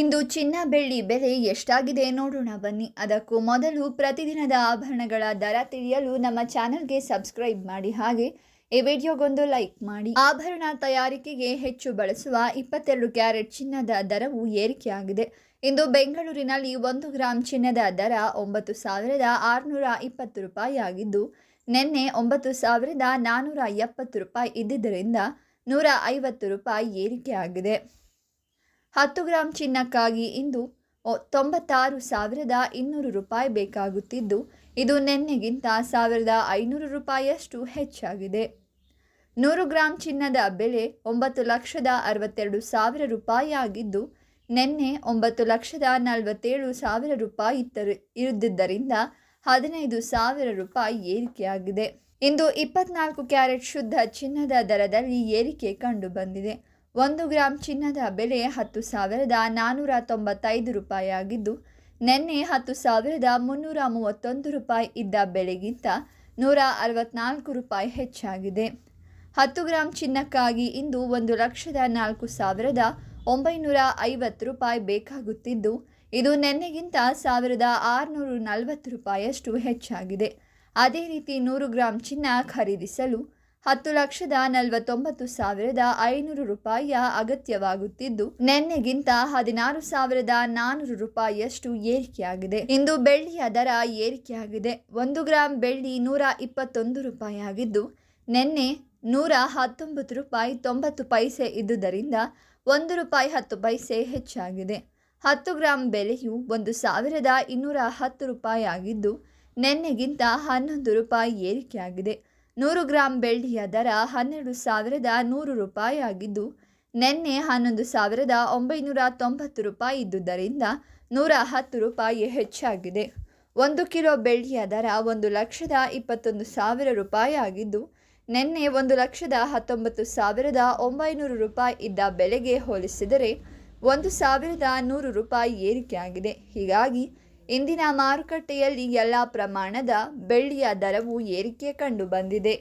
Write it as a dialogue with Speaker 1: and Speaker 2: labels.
Speaker 1: ಇಂದು ಚಿನ್ನ ಬೆಳ್ಳಿ ಬೆಲೆ ಎಷ್ಟಾಗಿದೆ ನೋಡೋಣ ಬನ್ನಿ. ಅದಕ್ಕೂ ಮೊದಲು ಪ್ರತಿದಿನದ ಆಭರಣಗಳ ದರ ತಿಳಿಯಲು ನಮ್ಮ ಚಾನಲ್ಗೆ ಸಬ್ಸ್ಕ್ರೈಬ್ ಮಾಡಿ. ಹಾಗೆ ಈ ವಿಡಿಯೋಗೊಂದು ಲೈಕ್ ಮಾಡಿ. ಆಭರಣ ತಯಾರಿಕೆಗೆ ಹೆಚ್ಚು ಬಳಸುವ ಇಪ್ಪತ್ತೆರಡು ಕ್ಯಾರೆಟ್ ಚಿನ್ನದ ದರವು ಏರಿಕೆಯಾಗಿದೆ. ಇಂದು ಬೆಂಗಳೂರಿನಲ್ಲಿ ಒಂದು ಗ್ರಾಂ ಚಿನ್ನದ ದರ ಒಂಬತ್ತು ಸಾವಿರದ ಆರುನೂರ ಇಪ್ಪತ್ತು ರೂಪಾಯಿ ಆಗಿದ್ದು, ನಿನ್ನೆ ಒಂಬತ್ತು ಸಾವಿರದ ನಾನ್ನೂರ ಎಪ್ಪತ್ತು ರೂಪಾಯಿ ಇದ್ದಿದ್ದರಿಂದ ನೂರ ಐವತ್ತು ರೂಪಾಯಿ ಏರಿಕೆಯಾಗಿದೆ. ಹತ್ತು ಗ್ರಾಂ ಚಿನ್ನಕ್ಕಾಗಿ ಇಂದು ತೊಂಬತ್ತಾರು ಸಾವಿರದ ಇನ್ನೂರು ರೂಪಾಯಿ ಬೇಕಾಗುತ್ತಿದ್ದು, ಇದು ನಿನ್ನೆಗಿಂತ ಸಾವಿರದ ಐನೂರು ರೂಪಾಯಿಯಷ್ಟು ಹೆಚ್ಚಾಗಿದೆ. ನೂರು ಗ್ರಾಂ ಚಿನ್ನದ ಬೆಲೆ ಒಂಬತ್ತು ಲಕ್ಷದ ಅರವತ್ತೆರಡು ಸಾವಿರ ರೂಪಾಯಿ ಆಗಿದ್ದು ನಿನ್ನೆ ಒಂಬತ್ತು ಲಕ್ಷದ ನಲವತ್ತೇಳು ಸಾವಿರ ರೂಪಾಯಿ ಇದ್ದರು ಇರುತ್ತಿದ್ದರಿಂದ ಹದಿನೈದು ಸಾವಿರ ರೂಪಾಯಿ ಏರಿಕೆಯಾಗಿದೆ. ಇಂದು ಇಪ್ಪತ್ನಾಲ್ಕು ಕ್ಯಾರೆಟ್ ಶುದ್ಧ ಚಿನ್ನದ ದರದಲ್ಲಿ ಏರಿಕೆ ಕಂಡುಬಂದಿದೆ. ಒಂದು ಗ್ರಾಂ ಚಿನ್ನದ ಬೆಲೆ ಹತ್ತು ಸಾವಿರದ ನಾನ್ನೂರ ತೊಂಬತ್ತೈದು ರೂಪಾಯಿ ಆಗಿದ್ದು ನಿನ್ನೆ ಹತ್ತು ಸಾವಿರದ ಮುನ್ನೂರ ಮೂವತ್ತೊಂದು ರೂಪಾಯಿ ಇದ್ದ ಬೆಲೆಗಿಂತ ನೂರ ಅರವತ್ನಾಲ್ಕು ರೂಪಾಯಿ ಹೆಚ್ಚಾಗಿದೆ. ಹತ್ತು ಗ್ರಾಂ ಚಿನ್ನಕ್ಕಾಗಿ ಇಂದು ಒಂದು ಲಕ್ಷದ ನಾಲ್ಕು ಸಾವಿರದ ಒಂಬೈನೂರ ಐವತ್ತು ರೂಪಾಯಿ ಬೇಕಾಗುತ್ತಿದ್ದು, ಇದು ನಿನ್ನೆಗಿಂತ ಸಾವಿರದ ಆರುನೂರು ನಲವತ್ತು ರೂಪಾಯಿಯಷ್ಟು ಹೆಚ್ಚಾಗಿದೆ. ಅದೇ ರೀತಿ ನೂರು ಗ್ರಾಂ ಚಿನ್ನ ಖರೀದಿಸಲು ಹತ್ತು ಲಕ್ಷದ ನಲವತ್ತೊಂಬತ್ತು ಸಾವಿರದ ಐನೂರು ರೂಪಾಯಿಯ ಅಗತ್ಯವಾಗುತ್ತಿದ್ದು, ನಿನ್ನೆಗಿಂತ ಹದಿನಾರು ಸಾವಿರದ ನಾನೂರು ರೂಪಾಯಿಯಷ್ಟು ಏರಿಕೆಯಾಗಿದೆ. ಇಂದು ಬೆಳ್ಳಿಯ ದರ ಏರಿಕೆಯಾಗಿದೆ. ಒಂದು ಗ್ರಾಂ ಬೆಳ್ಳಿ ನೂರ ಇಪ್ಪತ್ತೊಂದು ರೂಪಾಯಿ ಆಗಿದ್ದು ನಿನ್ನೆ ನೂರ ಹತ್ತೊಂಬತ್ತು ರೂಪಾಯಿ ತೊಂಬತ್ತು ಪೈಸೆ ಇದ್ದುದರಿಂದ ಒಂದು ರೂಪಾಯಿ ಹತ್ತು ಪೈಸೆ ಹೆಚ್ಚಾಗಿದೆ. ಹತ್ತು ಗ್ರಾಂ ಬೆಲೆಯು ಒಂದು ಸಾವಿರದ ಇನ್ನೂರ ಹತ್ತು ರೂಪಾಯಿ ಆಗಿದ್ದು ನಿನ್ನೆಗಿಂತ ಹನ್ನೊಂದು ರೂಪಾಯಿ ಏರಿಕೆಯಾಗಿದೆ. ನೂರು ಗ್ರಾಂ ಬೆಳ್ಳಿಯ ದರ ಹನ್ನೆರಡು ಸಾವಿರದ ನೂರು ರೂಪಾಯಿ ಆಗಿದ್ದು, ನಿನ್ನೆ ಹನ್ನೊಂದು ಸಾವಿರದ ಒಂಬೈನೂರ ತೊಂಬತ್ತು ರೂಪಾಯಿ ಇದ್ದುದರಿಂದ ನೂರ ಹತ್ತು ರೂಪಾಯಿ ಹೆಚ್ಚಾಗಿದೆ. ಒಂದು ಕಿಲೋ ಬೆಳ್ಳಿಯ ದರ ಒಂದು ಲಕ್ಷದ ಇಪ್ಪತ್ತೊಂದು ಸಾವಿರ ರೂಪಾಯಿ ಆಗಿದ್ದು, ನಿನ್ನೆ ಒಂದು ಲಕ್ಷದ ಹತ್ತೊಂಬತ್ತು ಸಾವಿರದ ಒಂಬೈನೂರು ರೂಪಾಯಿ ಇದ್ದ ಬೆಲೆಗೆ ಹೋಲಿಸಿದರೆ ಒಂದು ಸಾವಿರದ ನೂರು ರೂಪಾಯಿ ಏರಿಕೆಯಾಗಿದೆ. ಹೀಗಾಗಿ ಇಂದಿನ ಮಾರುಕಟ್ಟೆಯಲ್ಲಿ ಎಲ್ಲ ಪ್ರಮಾಣದ ಬೆಳ್ಳಿಯ ದರವು ಏರಿಕೆ ಕಂಡು ಬಂದಿದೆ.